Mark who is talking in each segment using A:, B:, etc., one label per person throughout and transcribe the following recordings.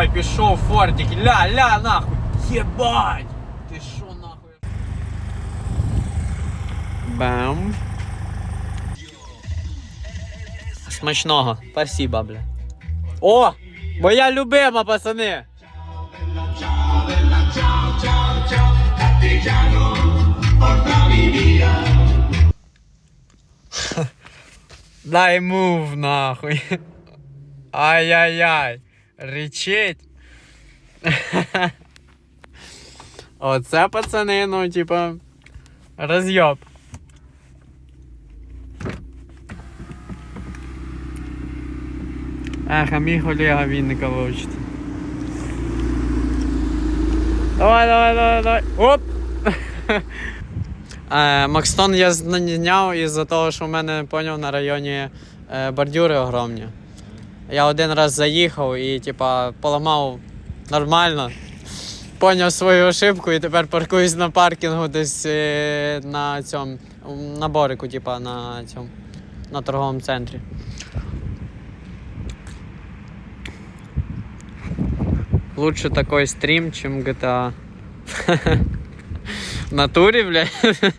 A: Ой-ой-ой, пішов фортик. Ля-ля, нахуй. Єбать! Ти що нахуй? Бам. Смачного. Спасибо, бля. О! Моя любима, пацани! Дай мув нахуй. Ай-яй-яй. Речить. Оце пацани, ну, типа, роз'єб. Ех, а мій колега Вінника вивчити. Давай, давай, давай, давай. Оп! Е, Макстон я зняв із-за того, що в мене поняв на районі е, бордюри огромні. Я один раз заїхав і типа поламав нормально. Поняв свою ошибку і тепер паркуюсь на паркінгу десь е, на цьому на борику, типа на цьому на торговому центрі. Лучше такой стрім, чем GTA. В натурі, блядь.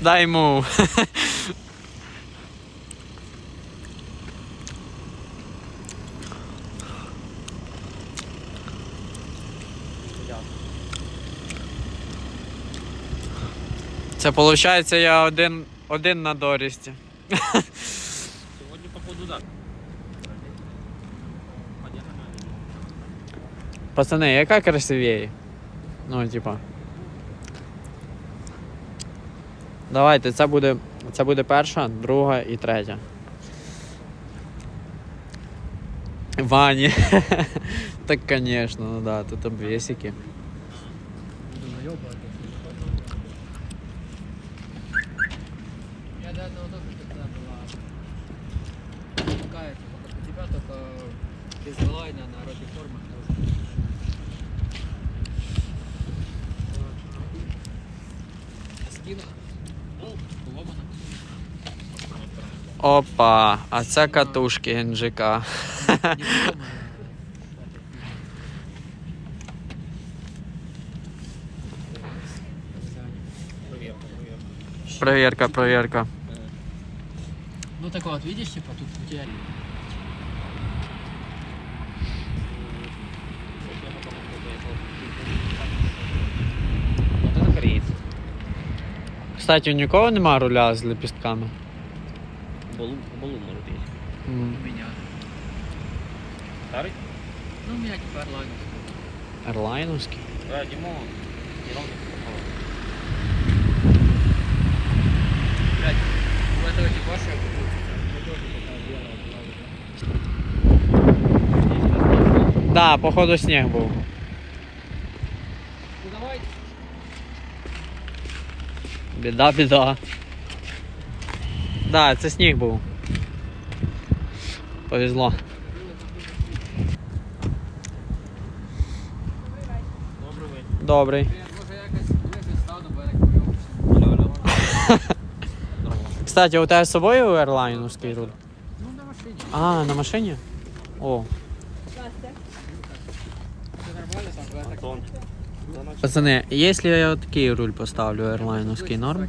A: Дай йому. Це виходить, я один, один на дорісті.
B: Сегодня походу да.
A: Пацани, яка красивее? Ну, типа. Давайте, це буде. Це буде перша, друга і третя. Вані. так, конечно, ну да, тут обвесики.
C: Я до этого когда была у тебя, только без на роде формах тоже. Ну, поломано.
A: Опа, а це катушки
B: проверка. Проверка,
A: проверка.
C: Ну так вот, видишь, типа, тут у тебя
A: Кстати, у нікого нема руля з лепістками.
B: Балу, балу может есть.
A: М,
C: у меня.
B: Старый?
C: Ну, у меня типа орлайн.
A: Ерлайновський.
B: Да, Димон. Димон не.
C: Блять, у этого типа я купил.
A: Да, походу сніг був.
C: Ну давай.
A: Біда, біда. Да, це сніг був. Повезло. Добрий. Кстати, у тебе з собою ерлайновський руль?
C: Ну, на машине.
A: А, на машині? О.
C: Все нормально там,
A: Пацани, якщо я такий руль поставлю ерлайновський норм?